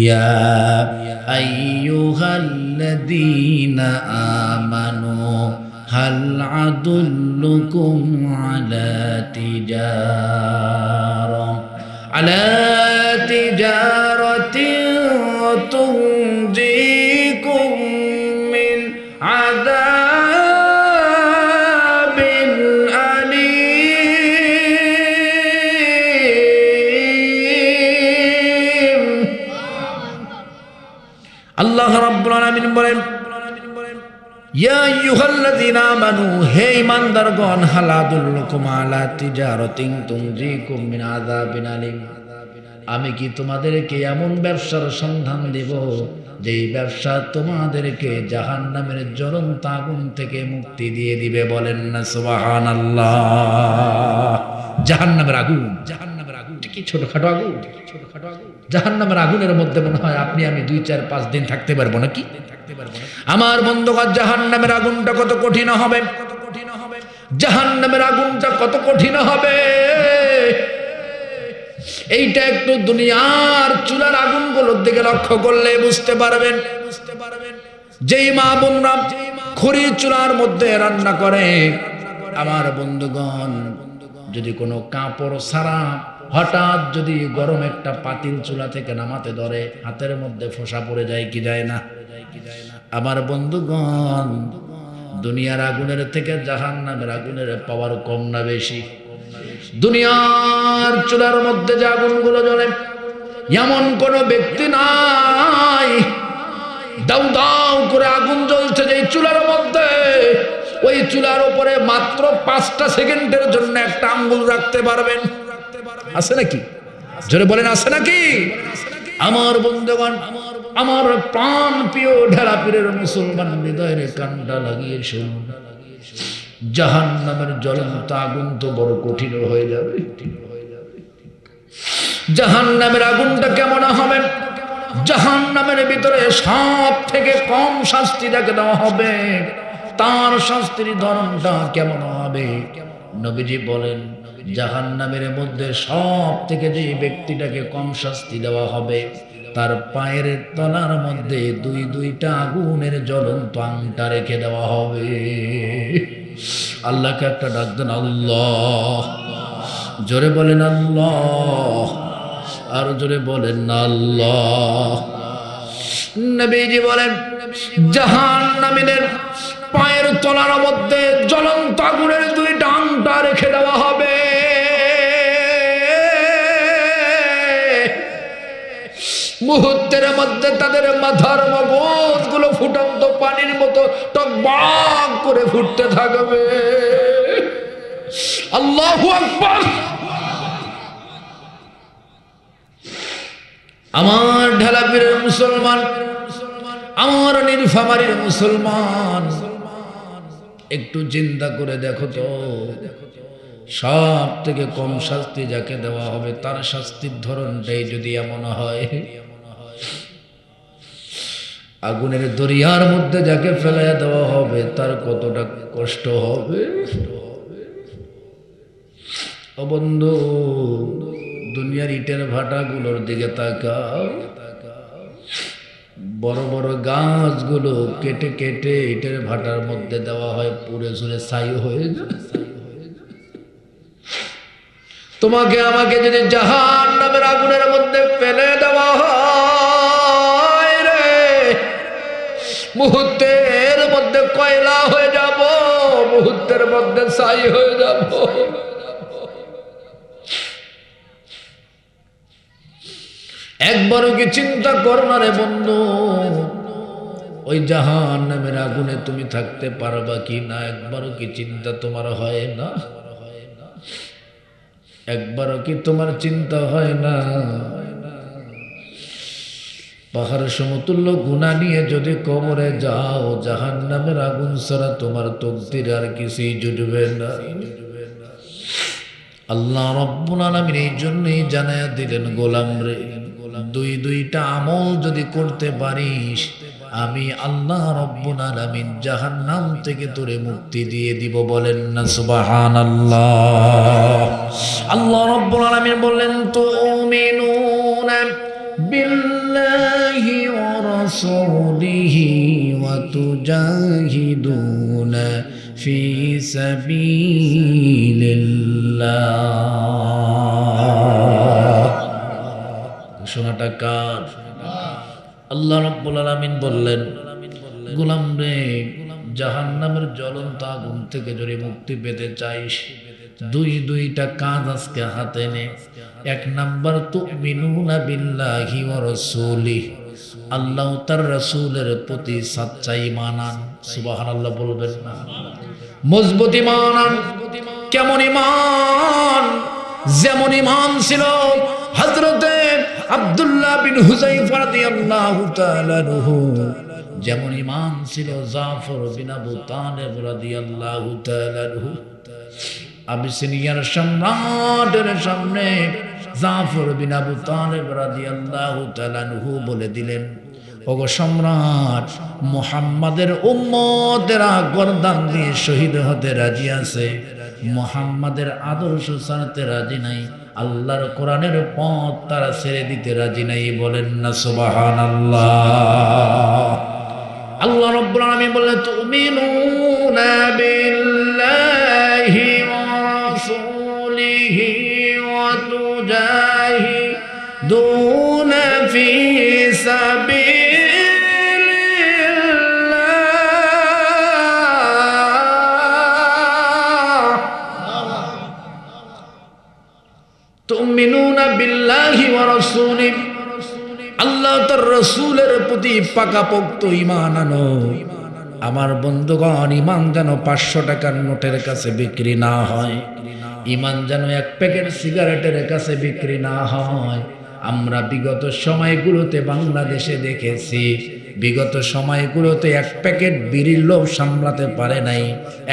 ইয়া আইয়ুহাল্লাযীনা আমানু হাল আদুল্লুকুম আলা তিজারা আলা তিজারাতিন বলেন আমি কি তোমাদেরকে এমন ব্যবসার সন্ধান দেব, যেই ব্যবসা তোমাদেরকে জাহান্নামের জ্বলন্ত আগুন থেকে মুক্তি দিয়ে দিবে? বলেন না, সুবহানাল্লাহ। জাহান্নামের আগুন জাহান্নামের আগুন। কি ছোটখাটো আগুন ছোটখাটো আগুন? জাহান্নামের আগুনের মধ্যে মনে হয় আপনি আমি দুই, চার, পাঁচ দিন থাকতে পারব নাকি? আমার বন্ধুগণ, জাহান্নামের আগুনটা কত কঠিন হবে? হবে জাহান্নামের আগুনটা কত কঠিন হবে? এইটা একটু দুনিয়ার চুলার আগুনগুলোর দিকে লক্ষ্য করলে বুঝতে পারবেন। বুঝতে পারবেন যেই মা বোনরা খড়ি চুলার মধ্যে রান্না করে, আমার বন্ধুগণ, যদি কোনো কাপড় সারা হঠাৎ যদি গরম একটা পাতিল চুলা থেকে নামাতে ধরে, হাতের মধ্যে ফোসা পড়ে যায় কি যায় না? আমার বন্ধুগণ, দুনিয়ার আগুনের থেকে জাহান নামের আগুনের পাওয়ার কম না বেশি। দুনিয়ার চুলার মধ্যে যে আগুনগুলো জ্বলে, এমন কোন ব্যক্তি নাই। দাউ দাউ করে আগুন জ্বলছে যে চুলার মধ্যে। ওই চুলার উপরে মাত্র পাঁচটা সেকেন্ডের জন্য একটা আঙ্গুল রাখতে পারবেন। আছে নাকি? জোরে বলেন, আছে নাকি? আমার বন্ধুগণ, আমার প্রাণ প্রিয় ঢেলা পীরের মুসলমান হৃদয়ের কান্ডা লাগিয়ে শুনুন জাহান নামের জ্বলন্ত আগুন তো বড় কঠিন হয়ে যাবে। জাহান নামের আগুনটা কেমন হবে? জাহান নামের ভিতরে সব থেকে কম শাস্তি যাকে দেওয়া হবে। তার শাস্তির ধরনটা কেমন হবে? নবীজি বলেন জাহান নামের মধ্যে সব থেকে যে ব্যক্তিটাকে কম শাস্তি দেওয়া হবে, তার পায়ের তলার মধ্যে দুই দুইটা আগুনের জ্বলন্ত আংটা রেখে দেওয়া হবে। আল্লাহকে একটা ডাক দেন, আল্লাহ। জোরে বলেন, আল্লাহ। আর জোরে বলেন, আল্লাহ। নবীজি বলেন জাহান নামিনের পায়ের তলার মধ্যে জ্বলন্ত আগুনের দুই ডাংটা রেখে দেওয়া হবে। মুহূর্তের মধ্যে তাদের মাথার মগজগুলো ফুটন্ত পানির মতো টকবাক করে ফুটতে থাকবে। আল্লাহ আকবার। আমার ঢেলাপিরের মুসলমান, আমার নির্ফামারির মুসলমান, একটু চিন্তা করে দেখো তো সব থেকে কম শাস্তি যাকে দেওয়া হবে তার শাস্তির ধরনটাই যদি এমন হয়। আগুনের দরিয়ার মধ্যে যাকে ফেলাইয়া দেওয়া হবে, তার কতটা কষ্ট হবে? ও বন্ধু, দুনিয়ার ইটের ভাটাগুলোর দিকে তাকাও। বড় বড় গাছগুলো কেটে কেটে ইটের ভাটার মধ্যে দেওয়া হয় পুড়ে সুরে ছাই হয়ে তোমাকে আমাকে যদি জাহান নামের আগুনের মধ্যে ফেলে দেওয়া হয় মুহূর্তের মধ্যে কয়লা হয়ে যাব, মুহূর্তের মধ্যে ছাই হয়ে যাব। একবারও কি চিন্তা করো না রে বন্ধু, ওই জাহান নামের আগুনে তুমি থাকতে পারবা কি না? একবারও কি চিন্তা তোমার হয় না? একবারও কি তোমার চিন্তা হয় না? পাহাড় সমতুল্য গুণা নিয়ে যদি কবরে যাও জাহান নামের আগুন ছাড়া তোমার তকদির আর কিছুই জুটবে না। আল্লাহ রব্বুল আলমিন এই জন্যই জানায়া দিলেন, গোলাম রে, দুই দুইটা আমল যদি করতে পারিস, আমি আল্লাহ রব্বুল আলমিন জাহান্নাম থেকে তোরে মুক্তি দিয়ে দিব। বলেন না সুবাহান আল্লাহ আল্লাহ রব্বুল আলমিন বললেন তো বিল্লাহ ورسوله وتجاهدون في سبيل الله ঘোষণাটা কার আল্লাহ রব্বুল আলামিন বললেন গোলাম রে জাহান্নামের জ্বলন্ত আগুন থেকে যদি মুক্তি পেতে চাইস দুই দুইটা কাজ আজকে হাতে নে। এক নাম্বার তো মিনুনা বিল্লাহি রাসূলি আল্লাহ তার রাসূলের প্রতি সাচ্চাই মানান। সুবহানাল্লাহ বলবেন না। মজবুত ইমান কেমন ইমান? যেমন ইমান ছিল হযরতে আব্দুল্লাহ বিন হুযাইফা রাদিয়াল্লাহু তাআলা আনহু। যেমন ইমান ছিল জাফর বিন আবু তালেব রাদিয়াল্লাহু তাআলা আবিসিনিয়ার সম্রাটের সামনে জাফর বিন আবু তালেব রাদিয়াল্লাহু তাআলা আনহু বলে দিলেন, ওগো সম্রাট, মুহাম্মাদের উম্মতেরা গর্দান দিয়ে শহীদ হতে রাজি আছে। মুহাম্মাদের আদর্শ ছাড়তে রাজি নাই। আল্লাহর কোরআনের পথ তারা ছেড়ে দিতে রাজি নাই। বলেন না, সুবহানাল্লাহ। আল্লাহ রাব্বুল আলামিন বললেন, তুমিনুনা বিল্লাহি আল্লাহ তার রসুলের প্রতি পাকাপোক্ত ইমান আমার বন্ধুগণ ইমান যেন পাঁচশো টাকার নোটের কাছে বিক্রি না হয় ইমান যেন এক প্যাকেট সিগারেটের কাছে বিক্রি না হয়। আমরা বিগত সময়গুলোতে বাংলাদেশে দেখেছি বিগত সময়গুলোতে এক প্যাকেট বিড়ির লোভ সামলাতে পারে নাই,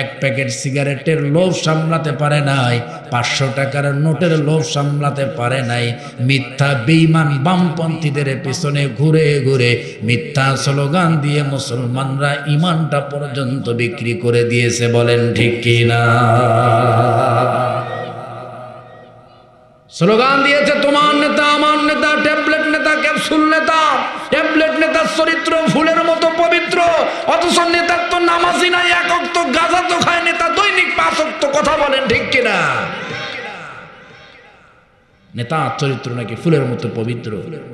এক প্যাকেট সিগারেটের লোভ সামলাতে পারে নাই, পাঁচশো টাকার নোটের লোভ সামলাতে পারে নাই, মিথ্যা বেইমান বামপন্থীদের পেছনে ঘুরে ঘুরে মিথ্যা স্লোগান দিয়ে মুসলমানরা ইমানটা পর্যন্ত বিক্রি করে দিয়েছে, বলেন ঠিক কিনা? স্লোগান দিয়েছে তোমার নেতা, আমার নেতা, ট্যাবলেট নেতা, ক্যাপসুল নেতা চরিত্র ফুলের মতো পবিত্র। অথচ নেতার তো নামাজি নাই একক তো গাজা তো খায়, নেতা দৈনিক পাঁচক তো কথা বলেন, ঠিক কিনা? নেতা চরিত্র নাকি ফুলের মতো পবিত্র?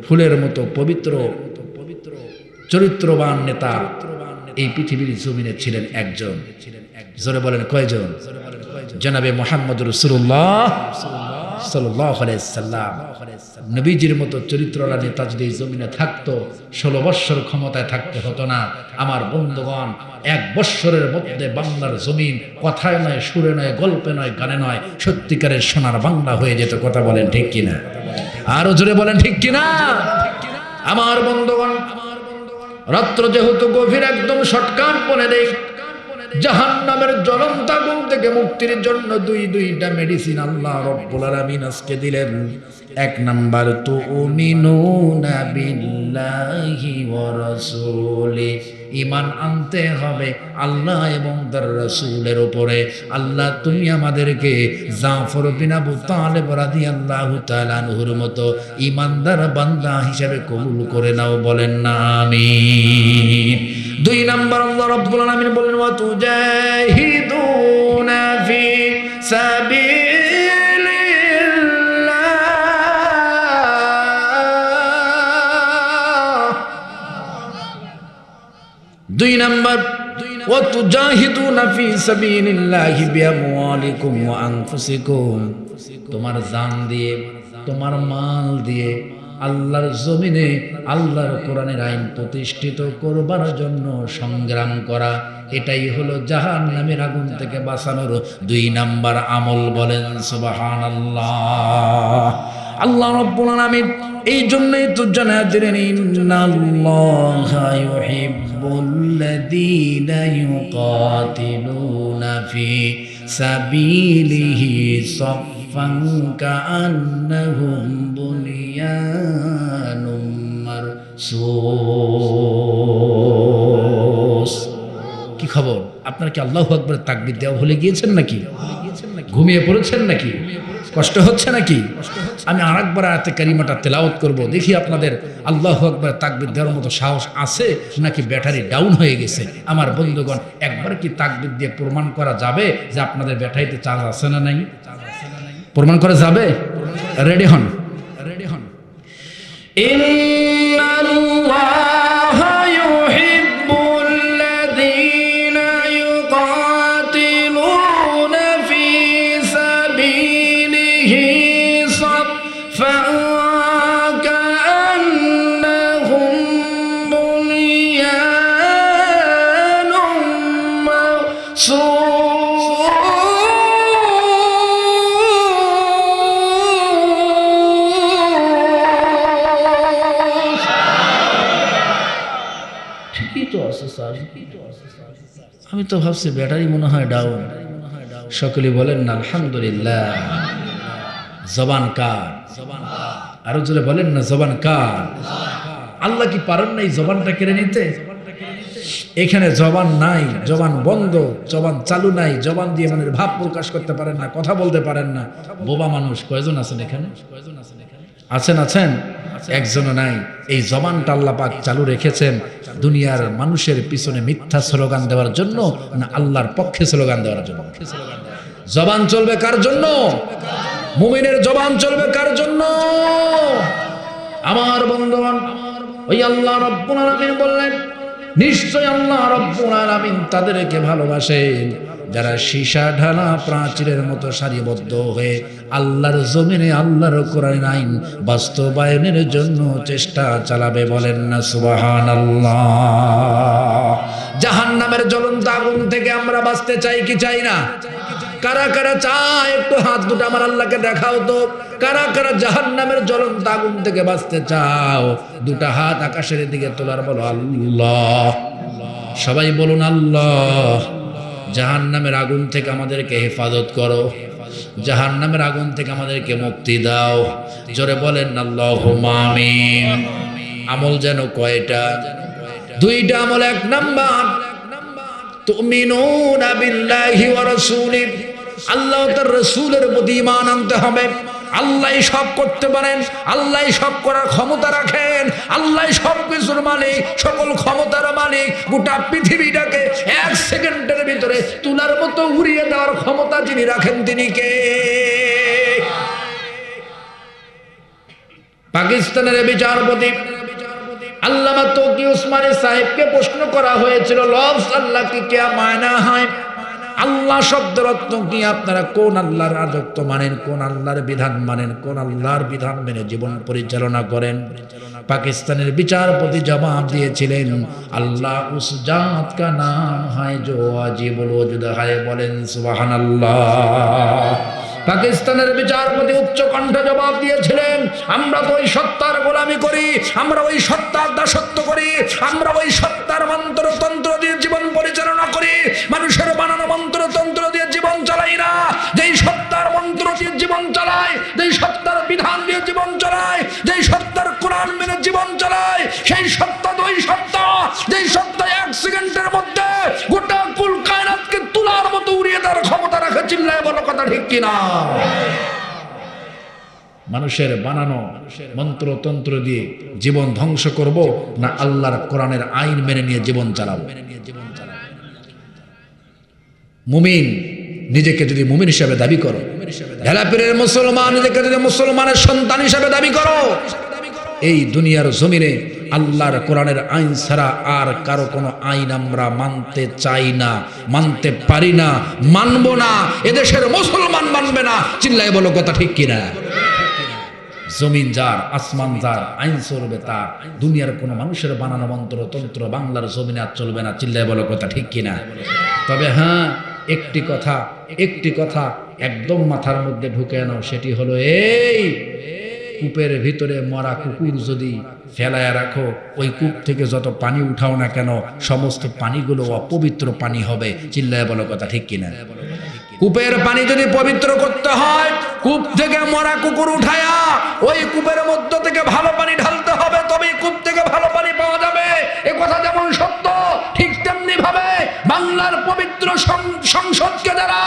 ফুলের মতো পবিত্র। চরিত্রবান নেতা এই পৃথিবীর জমিনে ছিলেন একজন। জোরে বলেন কয়জন? জনাবে মোহাম্মদ রসুল্লাহ নবীজির মতো চরিত্ররা নেতা যদি জমিনে থাকতো, ষোলো বৎসর ক্ষমতায় থাকতে হতো না। আমার বন্ধুগণ, এক বৎসরের মধ্যে বাংলার জমিন কথায় নয়, সুরে নয়, গল্পে নয়, গানে নয়, সত্যিকারের সোনার বাংলা হয়ে যেত, কথা বলেন ঠিক কিনা? আরও জোরে বলেন ঠিক কিনা? আমার বন্ধুগণ, রাত্র যেহেতু গভীর, একদম শটকাট বলে দেয় জাহান নামের জ্বলন্ত আগুন থেকে মুক্তির জন্য দুই দুইটা মেডিসিন আল্লাহ রব্বুল আলামিন আজকে দিলেন। এক নাম্বার তো উমিনুনা বিল্লাহি ওয়া রাসূলি। ঈমান আনতে হবে আল্লাহ এবং তার রাসূলের উপরে। আল্লাহ, তুমি আমাদেরকে জাফর বিন আবু তালেব রাদিয়াল্লাহু তাআলা আনহুর মতো ঈমানদার বান্দা হিসেবে কবুল করে নাও, বলেন না, আমিন। দুই নাম্বার আল্লাহ রাব্বুল আলামিন বললেন ওয়া তুজাহিদুনা ফি সাবিলিল্লাহ. দুই নাম্বার ওয়া তুজাহিদুনা ফি সাবিলিল্লাহি বিআমওয়ালিকুম ওয়া আনফুসিকুম. তোমার জান দিয়ে, তোমার মাল দিয়ে আল্লাহর জমিনে আল্লাহর কোরআনের আইন প্রতিষ্ঠিত করবার জন্য সংগ্রাম করা। এটাই হলো জাহান নামের আগুন থেকে বাঁচানোর দুই নাম্বার আমল বলেন সুবাহান আল্লাহ আল্লাহ রব্বুল আলামিন এই জন্যই তো জানা দিলেন, ইন্নাল্লাহা ইউহিব্বুল্লাযীনা ইউকাতিলুনা ফি সাবিলিহি সাফফান কাআন্নাহুম বুনিয়ানুম মারসুস কি খবর? আপনার কি আল্লাহু আকবরের তাকবীর দেওয়া ভুলে গিয়েছেন নাকি? ঘুমিয়ে পড়েছেন নাকি? কষ্ট হচ্ছে নাকি? আমি আর একবার আয়াতে কারিমাটা তেলাওত করব। দেখি আপনাদের আল্লাহ আকবার তাকবির দেওয়ার মতো সাহস আছে নাকি ব্যাটারি ডাউন হয়ে গেছে? আমার বন্ধুগণ, একবার কি তাকবির দিয়ে প্রমাণ করা যাবে যে আপনাদের ব্যাটারিতে চার্জ আছে না নাই? প্রমাণ করা যাবে? রেডি হন। إن আমি তো ভাবছি ব্যাটারি মনে হয় ডাউন সকলে বলেন না আলহামদুলিল্লাহ। জবান কার? আরও জোরে বলেন না, জবান কার? আল্লাহ কি পারেন না এই জবানটা কেড়ে নিতে? এখানে জবান নাই, জবান বন্ধ, জবান চালু নাই, জবান দিয়ে মনের ভাব প্রকাশ করতে পারেন না, কথা বলতে পারেন না। বোবা মানুষ কয়জন আছেন এখানে কয়জন আছেন এখানে? আছেন আছেন। একজনও নাই। এই জবানটা আল্লাহ চালু রেখেছেন দুনিয়ার মানুষের পিছনে মিথ্যা স্লোগান দেওয়ার জন্য না আল্লাহর পক্ষে স্লোগান দেওয়ার জন্য? জবান চলবে কার জন্য? মুমিনের জবান চলবে কার জন্য? আমার বন্ধুগণ, ওই আল্লাহ রব্বুল আলামিন বললেন নিশ্চয় আল্লাহ রব্বুল আলামিন তাদেরকে ভালোবাসেন। যারা সীসা ঢালা প্রাচীরের মতো সারিবদ্ধ হয়ে আল্লাহর জমিনে, আল্লাহর কোরআন আইন বাস্তবায়নের জন্য চেষ্টা চালাবে বলেন না সুবাহান আল্লাহ জাহান নামের জ্বলন্ত আগুন থেকে আমরা বাঁচতে চাই কি চাই না? কারা কারা চায় একটু হাত দুটো আমার আল্লাহকে দেখাও তো। কারা কারা জাহান নামের জ্বলন্ত আগুন থেকে বাঁচতে চাও? দুটা হাত আকাশের দিকে তোলার বলো, আল্লাহ। সবাই বলুন, আল্লাহ। জাহান নামের আগুন থেকে আমাদেরকে হেফাজত করো। জাহান নামের আগুন থেকে আমাদেরকে মুক্তি দাও। জোরে বলেন আল্লাহ মামিন আমল যেন কয়টা? দুইটা আমল, এক নাম্বার, তুমিনুনা বিল্লাহি আল্লাহ তার রাসূলের প্রতি ঈমান আনতে হবে। আল্লাহ সব করতে পারেন, আল্লাহ সব করার ক্ষমতা রাখেন, আল্লাহ সব কিছুর মালিক, সকল ক্ষমতার মালিক, গোটা পৃথিবীটাকে এক সেকেন্ডের ভিতরে তুলার মতো উড়িয়ে দেওয়ার ক্ষমতা যিনি রাখেন তিনি কে? পাকিস্তানের বিচারপতি আল্লামা তকি উসমানী সাহেবকে প্রশ্ন করা হয়েছিল লফস আল্লাহ কি কে মায়না হয়? আল্লাহ শব্দের অর্থ কি আপনারা কোন আল্লাহর রাজত্ব মানেন, কোন আল্লাহর বিধান মানেন, কোন আল্লাহর বিধান মেনে জীবন পরিচালনা করেন? পাকিস্তানের বিচারপতি জবাব দিয়েছিলেন, আল্লাহ উস জাত কা নাম হায় জো আজিবুল ওজুদ হায় বলেন, সুবহানাল্লাহ। পাকিস্তানের বিচারপতি উচ্চ কণ্ঠে জবাব দিয়েছিলেন, আমরা তো ওই সত্তার গোলামি করি, আমরা ওই সত্তার দাসত্ব করি, আমরা ওই সত্তার মন্ত্রতন্ত্র দিয়ে মানুষের বানানো মন্ত্রতন্ত্র দিয়ে জীবন চালাই না। যেই সত্তার মন্ত্র দিয়ে জীবন চালায়, যেই সত্তার বিধান দিয়ে জীবন চালায়, যেই সত্তার কোরআন মেনে জীবন চালায়, সেই সত্তা দুই সত্তা, যেই সত্তা এক সেকেন্ডের মধ্যে গোটা কুল কায়নাতকে তুলার মতো উড়িয়ে দেওয়ার ক্ষমতা রাখে, চিল্লায় বলো কথা ঠিক কিনা? মানুষের বানানো মন্ত্রতন্ত্র দিয়ে জীবন ধ্বংস করব না আল্লাহর কোরআনের আইন মেনে নিয়ে জীবন চালাবো? মুমিন, নিজেকে যদি মুমিন হিসাবে দাবি করো। ঢেলাপিরের মুসলমান, নিজেকে যদি মুসলমানের সন্তান হিসাবে দাবি করো। এই দুনিয়ার জমিনে আল্লাহর কোরআনের আইন ছাড়া আর কারও কোনো আইন আমরা মানতে চাই না, মানতে পারি না, মানবো না, এদেশের মুসলমান মানবে না। চিল্লাই বলো কথা ঠিক কিনা? জমিন যার, আসমান যার, আইন চলবে তার। দুনিয়ার কোনো মানুষের বানানো মন্ত্র, তন্ত্র বাংলার জমিনে আর চলবে না। চিল্লায় বলো কথা ঠিক কিনা? তবে হ্যাঁ একটি কথা একটি কথা একদম মাথার মধ্যে ঢুকে নাও, সেটি হলো এই কূপের ভিতরে মরা কুকুর যদি ফেলায় রাখো, ওই কূপ থেকে যত পানি উঠাও না কেন, সমস্ত পানিগুলো অপবিত্র পানি হবে। চিল্লায় বলো কথা ঠিক কিনা? কূপের পানি যদি পবিত্র করতে হয়, কূপ থেকে মরা কুকুর উঠায়া, ওই কূপের মধ্য থেকে ভালো পানি ঢালতে হবে, তবেই কূপ থেকে ভালো পানি পাওয়া যাবে। এ কথা যেমন সত্য, ঠিক তেমনি ভাবে বাংলার পবিত্র সংসদকে যারা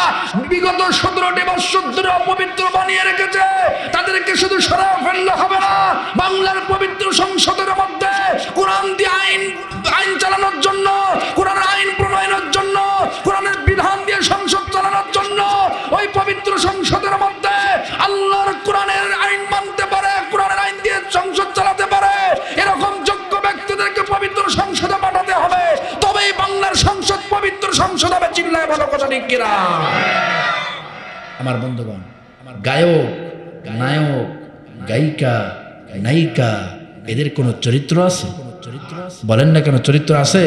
বিগত সতেরোটি বৎসর ধরে অপবিত্র বানিয়ে রেখেছে, তাদেরকে শুধু সরা ফেললে হবে না। বাংলার পবিত্র সংসদের মধ্যে কোরআন দিয়ে আইন আইন চালানোর জন্য, কোরআনের আইন প্রণয়নের জন্য, কোরআনের বিধান দিয়ে সংসদ চালানোর জন্য, ওই পবিত্র সংসদের মধ্যে আমার বন্ধুগণ, গায়ক, নায়ক, গায়িকা, নায়িকা, এদের কোনো চরিত্র আছে? বলেন না কেন চরিত্র আছে?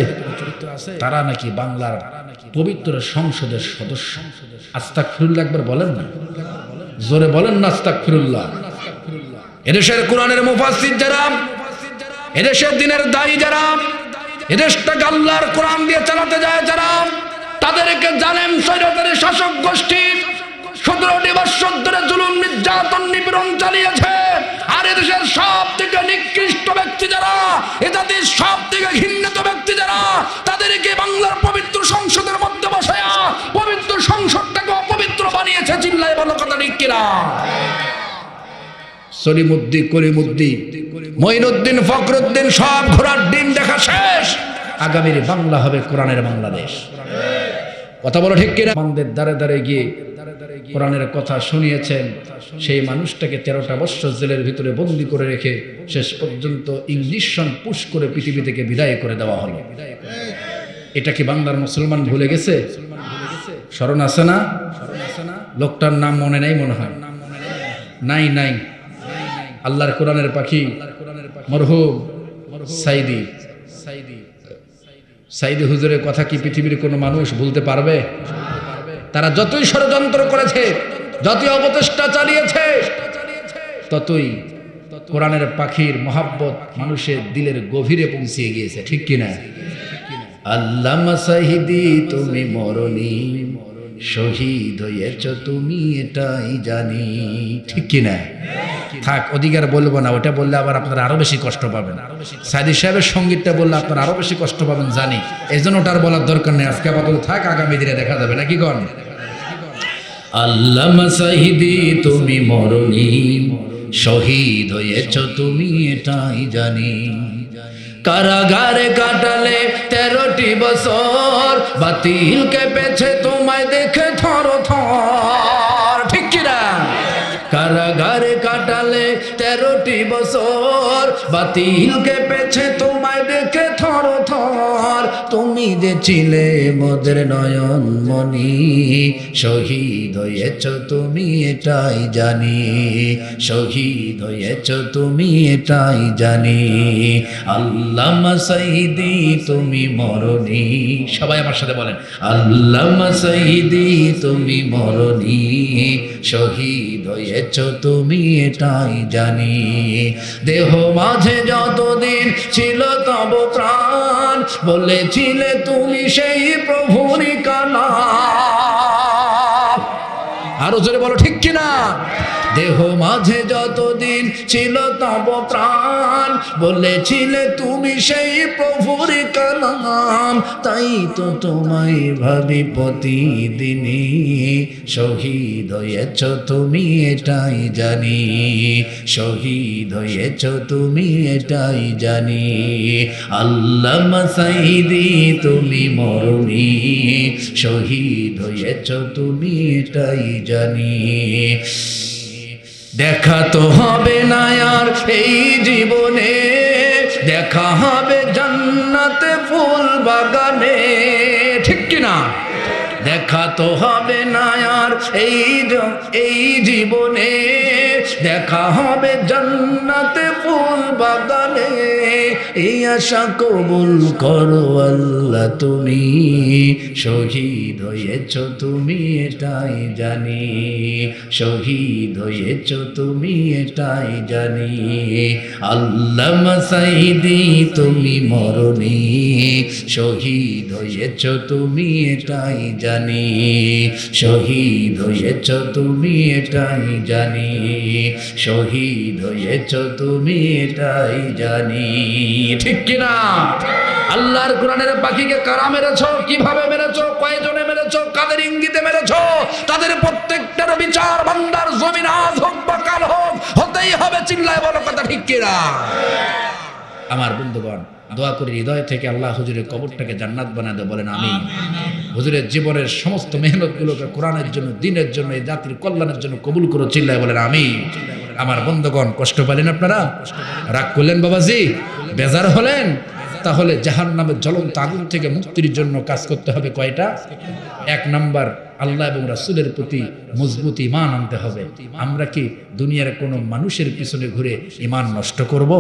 তারা নাকি বাংলার পবিত্র সংসদের সদস্য। আস্তাক ফিরুল্লাহ একবার বলেন না। জোরে বলেন না আস্তাক ফিরুল্লাহ এদেশের কোরআনের মুফাসির যারা, এদেশের দিনের দায়ী যারা, এদেশটাকে আল্লাহর কোরআন দিয়ে চালাতে যায় যারা, তাদেরকে জানেন সৈরতের শাসক গোষ্ঠী সতেরোটি বৎসর ধরে জুলুম, নির্যাতন, নিপীড়ন চালিয়েছে। আর এদেশের সব থেকে নিকৃষ্ট ব্যক্তি যারা, এ সব থেকে ঘৃণিত ব্যক্তি যারা তাদেরকে বাংলার পবিত্র সংসদের মধ্যে বসায়া পবিত্র সংসদটাকে অপবিত্র বানিয়েছে চিল্লায় বলো কথা ঠিক কিনা? করিমুদ্দিন, মঈনুদ্দিন, ফখরুদ্দিন সব ঘোড়ার দিন দেখা শেষ। আগামীর বাংলা হবে কোরআনের বাংলাদেশ। কথা বলো ঠিক কিনা? আমাদের দ্বারে দ্বারে গিয়ে কোরআনের কথা শুনিয়েছেন, সেই মানুষটাকে তেরোটা বৎসর জেলের ভিতরে বন্দি করে রেখে শেষ পর্যন্ত ইংলিশ সন পুশ করে পৃথিবী থেকে বিদায় করে দেওয়া হলো। এটা কি বাংলার মুসলমান ভুলে গেছে? স্মরণ আছে না? লোকটার নাম মনে নেই মনে হয়। নাই নাই। আল্লাহর কোরআনের পাখি মরহুম সাইদি। সাইদি হুজুরের কথা কি পৃথিবীর কোনো মানুষ ভুলতে পারবে? তারা যতই ষড়যন্ত্র করেছে, যতই অবচেষ্টা চালিয়েছে, ততই কোরআনের পাখির মহাব্বত মানুষের দিলের গভীরে পৌঁছিয়ে গিয়েছে। ঠিক কিনা? আল্লামা সাহিদি, তুমি মরণী। শহীদ হয়েছ তুমি এটাই জানি। ঠিক কিনা? থাক অধিকার বলব না ওটা বললে আবার আপনারা আরও বেশি কষ্ট পাবেন। সাইদি সাহেবের সঙ্গীতটা বললে আপনারা আরও বেশি কষ্ট পাবেন জানি। এই জন্য ওটার বলার দরকার নেই আজকে আপাতত থাক আগামী দিনে দেখা যাবে নাকি কন? আল্লামা সাহিদি তুমি মরণী শহীদ হয়েছ তুমি এটাই জানি। কারাগারে কাটালে তেরোটি বছর। বাতিল কেঁপেছে তোমায় দেখে থর থর। ঠিক কিনা কারাগারে কাটালে তেরোটি বছর। বাতিল কেঁপেছে তোমায় দেখে তুমি যে ছিলে মোদের নয়ন মনি শহীদ হয়েছ তুমি এটাই জানি, শহীদ হয়েছ তুমি এটাই জানি। আল্লামা সাইদি, তুমি মরণি, সবাই আমার সাথে বলেন, আল্লামা সাইদি, তুমি মরণি, শহীদ হয়েছ তুমি এটাই জানি। দেহ মাঝে যতদিন ছিল তব প্রাণ বলেছিলে তুমি সেই প্রভুর কানা আরও জোরে বলো ঠিক কিনা? দেহ মাঝে যতদিন ছিল তব প্রাণ বলেছিলে তুমি সেই প্রভুর কালাম, তাই তো তোমায় ভাবি প্রতিদিনই। শহীদ হয়েছ তুমি, এটাই জানি। শহীদ হয়েছ তুমি, এটাই জানি। আল্লাহ সাইদি, তুমি মরণি। শহীদ হয়েছ তুমি, এটাই জানি। দেখা তো হবে না আর এই জীবনে। দেখা হবে জান্নাতে ফুল বাগানে। ঠিক কিনা দেখা তো হবে না আর এই এই জীবনে। দেখা হবে জান্নাতে ফুল বাগানে। এই আশা কবুল করো আল্লাহ তুমি। শহীদ হয়েছ তুমি, এটাই জানি। শহীদ হয়েছ তুমি, এটাই জানি। আল্লাহ সাইদি, তুমি মরণি। শহীদ হয়েছ তুমি, এটাই জানি। শহীদ হয়েছ তুমি, এটাই জানি। শহীদ হয়েছ তুমি এটাই জানি। ঠিক কিনা? আল্লাহর কোরআনের পাখিকে কারা মেরেছ? কীভাবে মেরেছ? কয়জনে মেরেছ? কাদের ইঙ্গিতে মেরেছ? তাদের প্রত্যেকটার বিচার বান্দার জমিন আজ হোক বা কাল হোক, হতেই হবে চিল্লায় বলো কথা ঠিক কিনা? আমার বন্ধুগণ দোয়া করি, হৃদয় থেকে আল্লাহ হুজুরের কবরটাকে জান্নাত বানাতে বলেন আমি হুজুরের জীবনের সমস্ত মেহনতগুলোকে কোরআনের জন্য, দিনের জন্য, এই জাতির কল্যাণের জন্য কবুল করো, চিল্লায় বলেন আমি আমার বন্ধুগণ, কষ্ট পেলেন আপনারা? রাগ করলেন বাবাজি? বেজার হলেন? তাহলে জাহান নামের জ্বলন্ত আগুন থেকে মুক্তির জন্য কাজ করতে হবে কয়টা? এক নাম্বার, আল্লাহ এবং রাসুলের প্রতি মজবুত ইমান আনতে হবে। আমরা কি দুনিয়ার কোনো মানুষের পিছনে ঘুরে ইমান নষ্ট করব?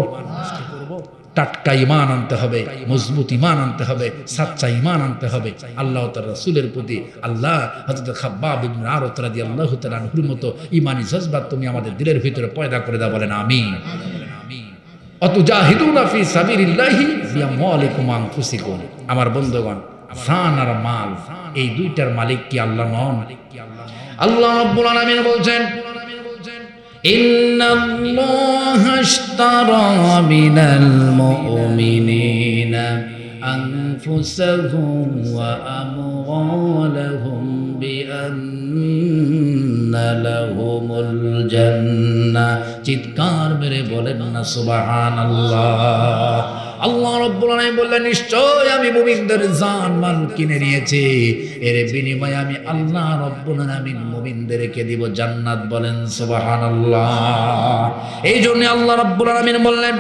টাটকা ইমান আনতে হবে, মজবুত ইমান আনতে হবে, সাচ্চা ইমান আনতে হবে। আল্লাহ তার রাসুলের প্রতি আল্লাহ হজরত খাব্বাব ইবনে আরত রাদিয়াল্লাহু তাআলা আনহুর মতো ইমানি জজবাত তুমি আমাদের দিলের ভিতরে পয়দা করে দাও বলেন আনফুসিকুম। আমার বন্ধুগণ, জান আর মাল, এই দুইটার মালিক কি আল্লাহ নন? আল্লাহ বলছেন إن الله اشترى من المؤمنين أنفسهم وأموالهم بأن لهم الجنة চিৎকার মেরে বলেন না সুবাহান আল্লাহ আল্লাহ রব্বুল আলামিন বললেন, নিশ্চয় আমি মুমিনদের জান মাল কিনে নিয়েছি। এর বিনিময়ে আমি আল্লাহ রব্বুল আলামিন মুমিনদেরকে দিব জান্নাত। বলেন, সুবহানাল্লাহ। এই জন্য আল্লাহ রব্বুল আলামিন বললেন,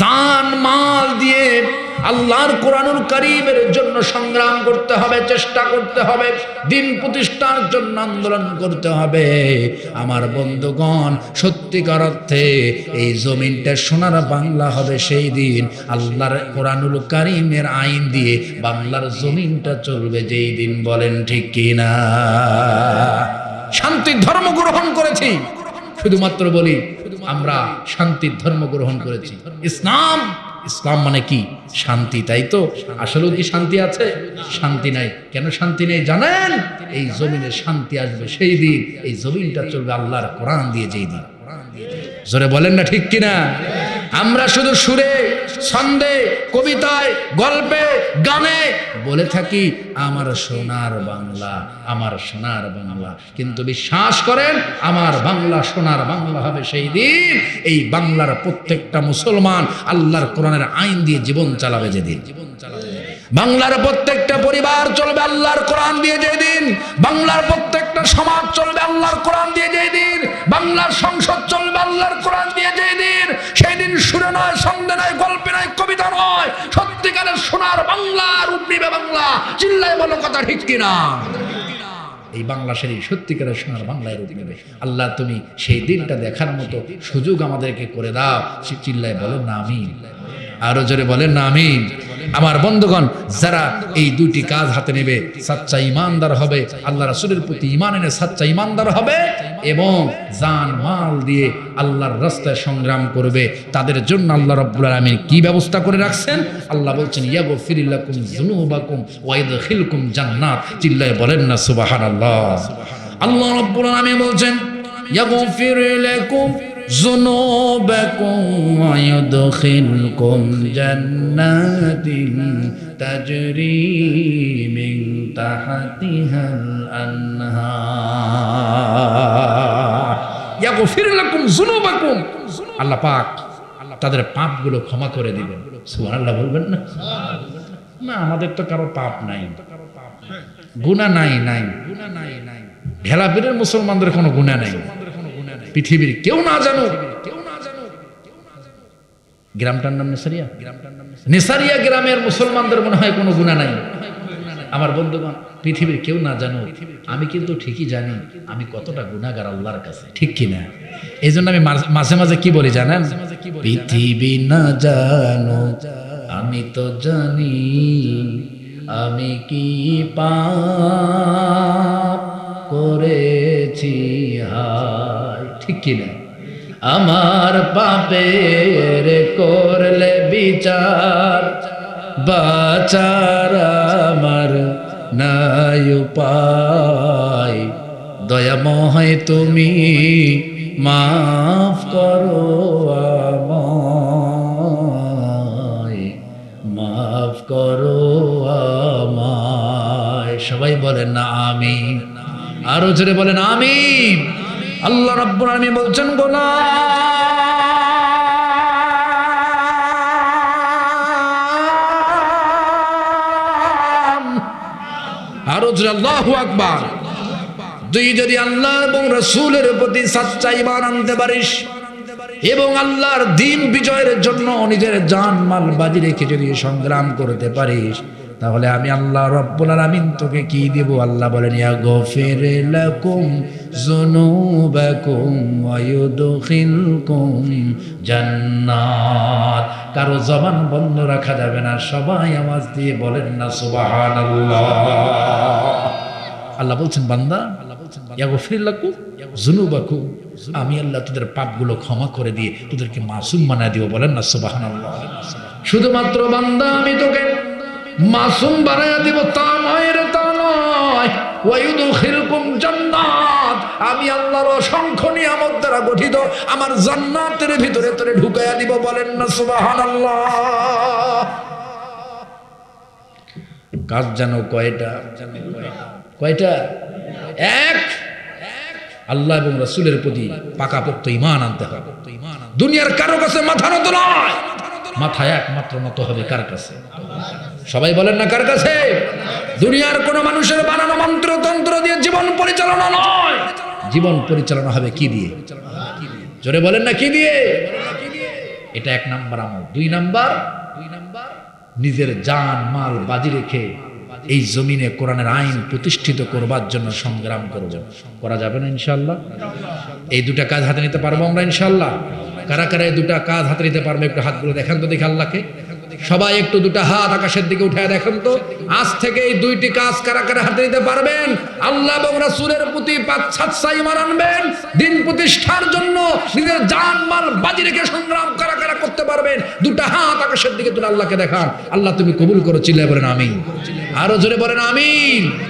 জান, মাল দিয়ে আল্লাহর কোরআনুল করিমের জন্য সংগ্রাম করতে হবে, চেষ্টা করতে হবে, দিন প্রতিষ্ঠার জন্য আন্দোলন করতে হবে। আমার বন্ধুগণ, সত্যিকার অর্থে এই জমিনটা সোনার বাংলা হবে সেই দিন। আল্লাহর কোরআনুল করিমের আইন দিয়ে বাংলার জমিনটা চলবে যেই দিন, বলেন ঠিক কিনা শান্তির ধর্ম গ্রহণ করেছি। শুধুমাত্র বলি, আমরা শান্তির ধর্ম গ্রহণ করেছি। ইসলাম ইসলাম মানে কি? শান্তি, তাই তো? আসলেও কি শান্তি আছে? শান্তি নাই। কেন শান্তি নেই জানেন? এই জমিনে শান্তি আসবে সেই দিন। এই জমিনটা চলবে আল্লাহর কোরআন দিয়ে যেই দিন। জোরে বলেন না ঠিক কিনা? আমরা শুধু সুরে ছন্দে, কবিতায়, গল্পে, গানে বলে থাকি, আমার সোনার বাংলা, আমার সোনার বাংলা। কিন্তু বিশ্বাস করেন, আমার বাংলা, সোনার বাংলা হবে সেই দিন। এই বাংলার প্রত্যেকটা মুসলমান আল্লাহর কোরআনের আইন দিয়ে জীবন চালাবে যেদিন। জীবন চালাবে বাংলার প্রত্যেকটা পরিবার চলবে আল্লাহর কোরআন দিয়ে যেদিন। বাংলার প্রত্যেকটা সমাজ চলবে আল্লাহর কোরআন দিয়ে যেদিন। বাংলার সংসদ চলবে আল্লাহর কোরআন দিয়ে যেদিন সেই দিন সুরে নয় সন্ধ্যে নয়, গল্পে নয়, কবিতা নয়, সত্যিকারের সোনার বাংলা রূপ নিবে বাংলা। চিল্লায় বলো কথা ঠিক কিনা? এই বাংলা সেই সত্যিকারের সোনার বাংলায় রূপ নেবে। আল্লাহ, তুমি সেই দিনটা দেখার মতো সুযোগ আমাদেরকে করে দাও। চিল্লায় বলেন না আমি আরও জোরে বলেন না আমি আমার বন্ধুগণ, যারা এই দুটি কাজ হাতে নেবে, সাচ্চা ইমানদার হবে, আল্লাহ রাসূলের প্রতি ইমান এনে সাচ্চা ইমানদার হবে এবং জান, মাল দিয়ে আল্লাহর রাস্তায় সংগ্রাম করবে। তাদের জন্য আল্লাহ রাব্বুল আলামিন কি ব্যবস্থা করে রাখছেন? আল্লাহ বলছেন ইয়াগফিরিল্লাকুম যুনুবাকুম ওয়া ইয়াদখিলকুম জান্নাত। চিল্লায় বলেন না, সুবহানাল্লাহ। আল্লাহ রাব্বুল আলামিন বলছেন, ইয়াগফির লাকুম ذنوبكم ويدخلكم جنات تجري من تحتها الأنهار ইয়াগফির লাকুম যুনুবাকুম আল্লাহ পাক তাদের পাপগুলো ক্ষমা করে দিবেন সুবহানাল্লাহ বলবেন না না আমাদের তো কারো পাপ নাই গুনাহ নাই নাই গুনাহ নাই নাই ঢেলাপিরের মুসলমানদের কোনো গুনাহ নাই পৃথিবীর কেউ না জানো কেউ না জানো গ্রামটার নাম নেসারিয়া। গ্রামটার নাম নেসারিয়া গ্রামের মুসলমানদের মনে হয় কোনো গুণা নাই। আমার বন্ধুগণ, পৃথিবীর কেউ না জানো আমি কিন্তু ঠিকই জানি, আমি কতটা গুণাগার আল্লাহর কাছে। ঠিক কি না এই জন্য আমি মাঝ- মাঝে কি বলি জানেন? পৃথিবী না জানো আমি তো জানি, আমি কি পাপ করেছি হায় ঠিক কি না আমার পাপের করলে বিচার, বাচার আমার নাই উপায়। দয়াময় তুমি মাফ করো মাফ করো আমায়। সবাই বলেন না আমি আরও জোরে বলেন আমি আল্লাহ রাব্বুল আলামিন বলছেন, গোলাম। আরও আল্লাহু আকবার। তুই যদি আল্লাহ এবং রসুলের প্রতি সাচ্চা ইমান আনতে পারিস এবং আল্লাহর দিন বিজয়ের জন্য নিজের জান মাল বাজি রেখে যদি সংগ্রাম করতে পারিস তাহলে আমি আল্লাহ রব্বুল আলামিন তোকে কি দেব? আল্লাহ বলেন, ইয়া গফির লাকুম যুনুবাকুম ওয়া ইউদখিলকুম জান্নাত। কারও জবান বন্ধ রাখা যাবে না, সবাই আওয়াজ দিয়ে বলেন না, সুবহানাল্লাহ। আল্লাহ বলছেন, বান্দা জুনুবাকু আমি আল্লাহ তোদের পাপগুলো ক্ষমা করে দিয়ে তোদেরকে মাসুম বানায় দিব, বলেন না সুবাহান শুধুমাত্র বান্দা আমি তোকে মাসুম বানায় দিব, তা নয় রে, তা নয়। আমি আল্লাহর অসংখ্য নিয়ামত দ্বারা গঠিত, আমার জান্নাতের ভিতরে তোরে ঢুকাইয়া দিব বলেন না, সুবহানাল্লাহ। কাজ জানো কয়টা? কয়টা? এক। আল্লাহ এবং রসুলের প্রতি পাকাপোক্ত ইমান আনতে হবে। দুনিয়ার কারও কাছে মাথা নত নয়। মাথা একমাত্র নত হবে কার কাছে? সবাই বলেন না কার কাছে? দুনিয়ার কোন মানুষের বানানো মন্ত্রতন্ত্র দিয়ে জীবন পরিচালনা নয়। জীবন পরিচালনা হবে কি দিয়ে? জোরে বলেন না কি দিয়ে? এটা এক নাম্বার আমল। দুই নাম্বার দুই নাম্বার নিজের জান, মাল বাজি রেখে এই জমিনে কোরআনের আইন প্রতিষ্ঠিত করবার জন্য সংগ্রাম করব করা যাবে না ইনশাল্লাহ এই দুটা কাজ হাতে নিতে পারব আমরা ইনশাল্লাহ কারা কারা দুটা কাজ হাতে নিতে পারবে একটু হাতগুলো দেখান তো দেখে আল্লাহকে। সবাই একটু দুটা হাত আকাশের দিকে উঠায় দেখেন তো। আজ থেকে এই দুইটি কাজ কারা কারা হাতে নিতে পারবেন? আল্লাহ এবং রাসূলের প্রতি পাচ্ছাচ্ছা ইমান আনবেন। দিন প্রতিষ্ঠার জন্য নিজের জান, মাল, বাজি রেখে সংগ্রাম কারা কারা করতে পারবেন? দুটা হাত আকাশের দিকে তুলে আল্লাহকে দেখান। আল্লাহ তুমি কবুল করো চিল্লায় বলেন আমিন। আরও জোরে বলেন আমিন।